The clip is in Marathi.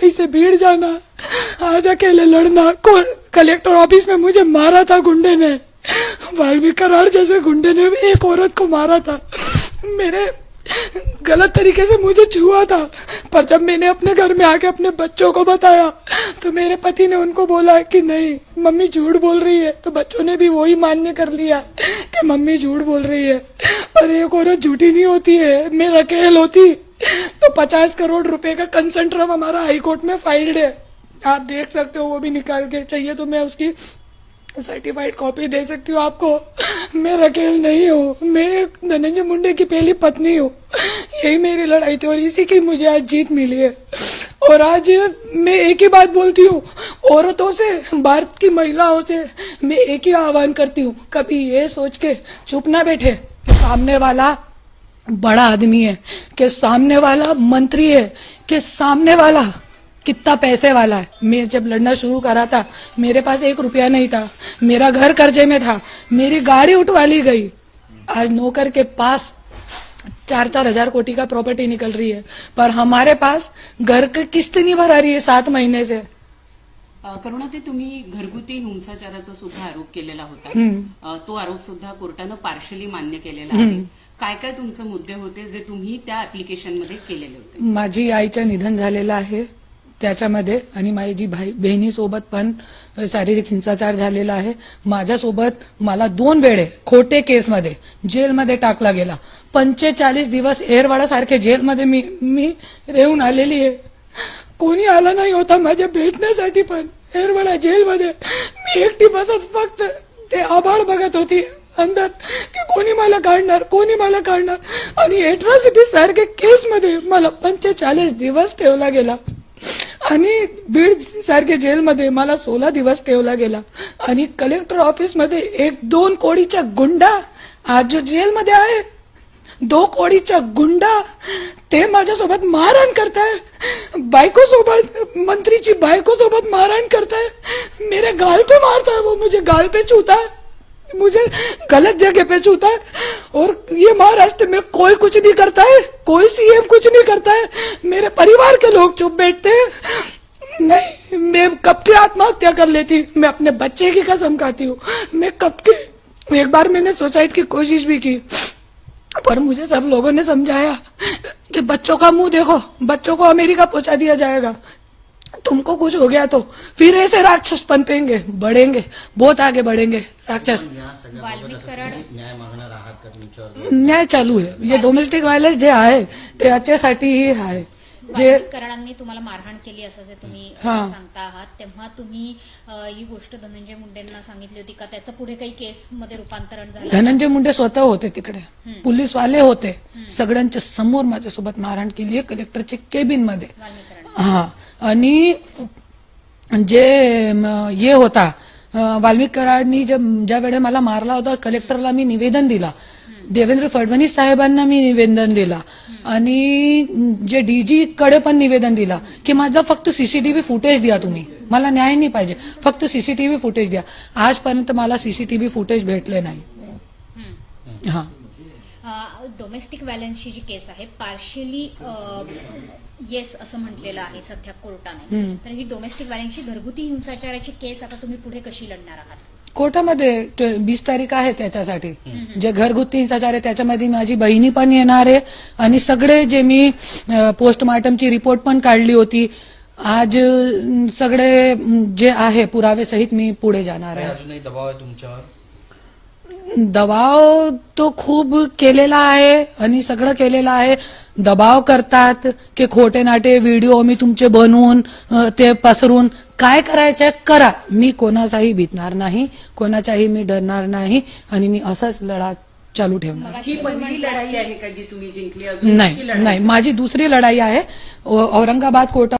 मुंबई से भीड़ जाना। आज अकेले लड़ना। कलेक्टर ऑफ़िस में मुझे मारा था गुंडे ने। वाल्मीकि कराड़ जैसे गुंडे ने एक औरत को मारा था। मेरे गलत तरीके से मुझे छुआ था। पर जब मैंने अपने घर में आके अपने बच्चों को बताया तो मेरे पति ने उनको बोला कि नहीं, मम्मी झूठ बोल रही है। तो बच्चों ने भी वही मान्य कर लिया कि मम्मी झूठ बोल रही है। पर एक औरत झूठी नहीं होती है मैं रकेल होती। तो पचास करोड़ रुपए का कंसेंट्रम हमारा हाई कोर्ट में फाइल्ड है। आप देख सकते हो, वो भी निकाल के चाहिए तो मैं उसकी सर्टिफाइड कॉपी दे सकती हूँ आपको। मैं रकेल नहीं हूँ। मैं धनंजय मुंडे की पहली पत्नी हूँ। यही मेरी लड़ाई थी और इसी की मुझे आज जीत मिली है। और आज मैं एक ही बात बोलती हूँ, औरतों से, भारत की महिलाओं से मैं एक ही आह्वान करती हूँ, कभी ये सोच के चुप ना बैठे। सामने वाला बड़ा आदमी है कि सामने वाला मंत्री है कि सामने वाला कितना पैसे वाला है। मैं जब लड़ना शुरू करा था मेरे पास एक रुपया नहीं था मेरा घर कर्जे में था मेरी गाड़ी उठवा ली गई। आज नौकर के पास चार चार हजार कोटी का प्रॉपर्टी निकल रही है पर हमारे पास घर की किस्त नहीं भरा रही है सात महीने से। अ, करुणाताई तुम्ही घरगुती हिंसाचाराचा सुद्धा आरोप केलेला होता. तो आरोप सुद्धा कोर्टानं पार्शली मान्य केलेला आहे. काय काय तुमचे मुद्दे होते जे तुम्ही त्या ऍप्लिकेशनमध्ये केलेले होते? माझी आईचं निधन झालेलं आहे त्याच्यामध्ये आणि माझी भाई बहिणीसोबत पण शारीरिक हिंसाचार झालेला आहे. माझ्यासोबत मला दोन वेळे खोटे केसमध्ये जेलमध्ये टाकला गेला. पंचेचाळीस दिवस एरवाडा सारखे जेलमध्ये मी मी रेहून आलेली आहे. कोणी आला नाही होता माझ्या भेटण्यासाठी पण. एरवाडा जेलमध्ये मी एकटी बसत फक्त ते आभाळ बघत होती. अंदर की कोणी मला काढणार कोणी मला काढणार? आणि एट्रॉसिटी सारखे केसमध्ये मला पंचेचाळीस दिवस ठेवला गेला. आणि बीड सारख्या जेलमध्ये मला सोळा दिवस ठेवला गेला. आणि कलेक्टर ऑफिसमध्ये एक दोन कोडीचा गुंडा आज जो जेलमध्ये आहे. दो कोडीचा गुंडा ते माझ्यासोबत मारहाण करताय. बायको सोबत मंत्रीची बायको सोबत मारहाण करताय. मेरे गाल पे मारता है वो मुझे गाल पे छूता है मुझे गलत जगह पे छूता है। और ये महाराष्ट्र में कोई कुछ नहीं करता है, कोई सीएम कुछ नहीं करता है। मेरे परिवार के लोग चुप बैठते हैं। नहीं, मैं कब की आत्महत्या कर लेती? मैं अपने बच्चे की कसम खाती हूँ। मैं कब की एक बार मैंने सुसाइड की कोशिश भी की, पर मुझे सब लोगों ने समझाया कि बच्चों का मुँह देखो, बच्चों को अमेरिका पहुँचा दिया जाएगा। तुमको कुछ हो गया तो फिर ऐसे राक्षस पनपेंगे बढ़ेंगे बहुत आगे बढ़ेंगे राक्षस। न्याय मागणार आहात का तुमच्यावर न्याय चालू आहे जे डोमेस्टिक व्हायलन्स जे आहे ते याच्यासाठीही आहे. जे कराडांनी तुम्हाला मारहाण केली असं जे तुम्ही हा. सांगता आहात तेव्हा तुम्ही ही गोष्ट धनंजय मुंडेंना सांगितली होती का? त्याचं पुढे काही केस मध्ये रूपांतरण झालं धनंजय मुंडे स्वतः होते तिकडे. पोलीसवाले होते. सगळ्यांच्या समोर माझ्यासोबत मारहाण केली आहे कलेक्टरच्या केबिनमध्ये. हा. आणि जे हे होता वाल्मिक कराडनी जब ज्या वेळे मला मारला होता कलेक्टरला मी निवेदन दिला. देवेंद्र फडणवीस साहेबांना मी निवेदन दिला. आणि जे डीजी कडे पण निवेदन दिला की माझा फक्त सीसीटीव्ही फुटेज द्या तुम्ही. मला न्याय नाही पाहिजे. फक्त सीसीटीव्ही फुटेज द्या. आजपर्यंत मला सीसीटीव्ही फुटेज भेटले नाही. हा. डोमेस्टिक व्हायलन्सची जी केस आहे पार्शियली येस असं म्हटलेलं आहे सध्या कोर्टाने. तर ही डोमेस्टिक व्हायलन्सची घरगुती हिंसाचाराची केस आता तुम्ही पुढे कशी लढणार आहात? कोर्टामध्ये वीस तारीख आहे त्याच्यासाठी. जे घरगुती हिंसाचार आहे त्याच्यामध्ये माझी बहिणी पण येणार आहे. आणि सगळे जे मी पोस्टमार्टमची रिपोर्ट पण काढली होती आज सगळे जे आहे पुरावे सहित मी पुढे जाणार आहे. अजूनही दबाव आहे तुमच्यावर? दबाव तो खूप केलेला आहे आणि सगळं केलेलं आहे. दबाव करतात की खोटे नाटे व्हिडिओ मी तुमचे बनवून ते पसरून. काय करायचंय? करा. मी कोणाचाही भीतणार नाही कोणाच्याही मी डरणार नाही आणि मी असाच लढा चालू ठेवणार. ही पहिली लढाई आहे का जी तुम्ही जिंकली अजून? नाही नाही. माझी दुसरी लढाई आहे. औरंगाबाद कोर्टा